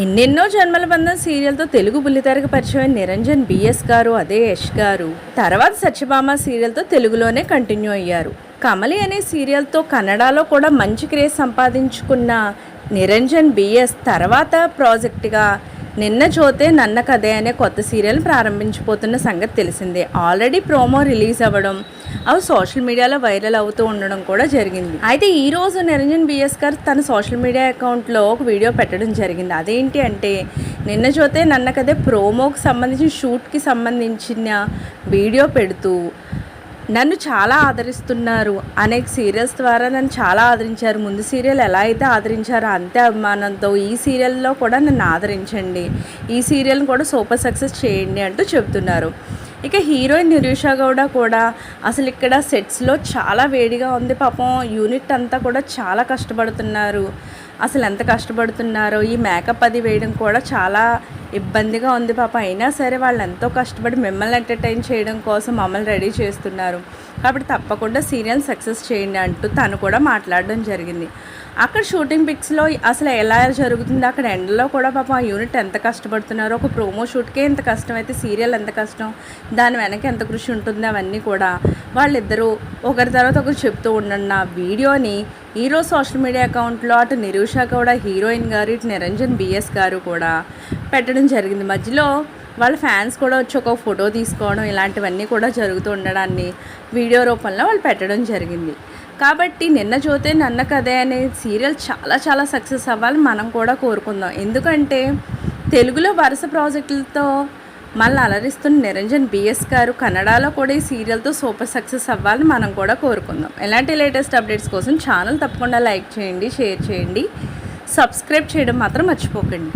ఎన్నెన్నో జన్మల బంధం సీరియల్తో తెలుగు బుల్లితెరకు పరిచయం నిరంజన్ బిఎస్ గారు అదే యష్ గారు. తర్వాత సత్యభామ సీరియల్తో తెలుగులోనే కంటిన్యూ అయ్యారు. కమలి అనే సీరియల్తో కన్నడలో కూడా మంచి క్రేజ్ సంపాదించుకున్న నిరంజన్ బిఎస్ తర్వాత ప్రాజెక్టుగా నిన్న చోతే నన్న కథే అనే కొత్త సీరియల్ ప్రారంభించిపోతున్న సంగతి తెలిసిందే. ఆల్రెడీ ప్రోమో రిలీజ్ అవ్వడం అవి సోషల్ మీడియాలో వైరల్ అవుతూ ఉండడం కూడా జరిగింది. అయితే ఈ రోజు నిరంజన్ బిఎస్ గారు తన సోషల్ మీడియా అకౌంట్లో ఒక వీడియో పెట్టడం జరిగింది. అదేంటి అంటే నిన్న చోతే నన్న కథే ప్రోమోకి సంబంధించిన షూట్కి సంబంధించిన వీడియో పెడుతూ నన్ను చాలా ఆదరిస్తున్నారు. అనేక సీరియల్స్ ద్వారా నన్ను చాలా ఆదరించారు. ముందు సీరియల్ ఎలా అయితే ఆదరించారో అంతే అభిమానంతో ఈ సీరియల్లో కూడా నన్ను ఆదరించండి. ఈ సీరియల్ని కూడా సూపర్ సక్సెస్ చేయండి అంటూ చెబుతున్నారు. ఇక హీరోయిన్ నిరూష గౌడ కూడా అసలు ఇక్కడ సెట్స్లో చాలా వేడిగా ఉంది పాపం. యూనిట్ అంతా కూడా చాలా కష్టపడుతున్నారు. అసలు ఎంత కష్టపడుతున్నారో. ఈ మేకప్ అది వేయడం కూడా చాలా ఇబ్బందిగా ఉంది పాప. అయినా సరే వాళ్ళు ఎంతో కష్టపడి మిమ్మల్ని ఎంటర్టైన్ చేయడం కోసం మమ్మల్ని రెడీ చేస్తున్నారు. కాబట్టి తప్పకుండా సీరియల్ సక్సెస్ చేయండి అంటూ తను కూడా మాట్లాడడం జరిగింది. అక్కడ షూటింగ్ పిక్స్లో అసలు ఎలా జరుగుతుంది? అక్కడ ఎండలో కూడా పాపం ఆ యూనిట్ ఎంత కష్టపడుతున్నారో? ఒక ప్రోమో షూట్కే ఎంత కష్టం అయితే సీరియల్ ఎంత కష్టం? దాని వెనక ఎంత కృషి ఉంటుంది? అవన్నీ కూడా వాళ్ళిద్దరూ ఒకరి తర్వాత ఒకరు చెప్తూ ఉండండి. నా వీడియోని ఈరోజు సోషల్ మీడియా అకౌంట్లో అటు నిరూష కూడా హీరోయిన్ గారు ఇటు నిరంజన్ బిఎస్ గారు కూడా పెట్టడం జరిగింది. మధ్యలో వాళ్ళ ఫ్యాన్స్ కూడా వచ్చి ఒక ఫోటో తీసుకోవడం ఇలాంటివన్నీ కూడా జరుగుతూ ఉండడాన్ని వీడియో రూపంలో వాళ్ళు పెట్టడం జరిగింది. కాబట్టి నిన్న చూతే నన్న కదే అనే సీరియల్ చాలా చాలా సక్సెస్ అవ్వాలి మనం కూడా కోరుకుందాం. ఎందుకంటే తెలుగులో వరుస ప్రాజెక్టులతో మళ్ళీ అలరిస్తున్న నిరంజన్ బిఎస్ గారు కన్నడలో కూడా ఈ సీరియల్తో సూపర్ సక్సెస్ అవ్వాలని మనం కూడా కోరుకుందాం. ఎలాంటి లేటెస్ట్ అప్డేట్స్ కోసం ఛానల్ తప్పకుండా లైక్ చేయండి షేర్ చేయండి. సబ్స్క్రైబ్ చేయడం మాత్రం మర్చిపోకండి.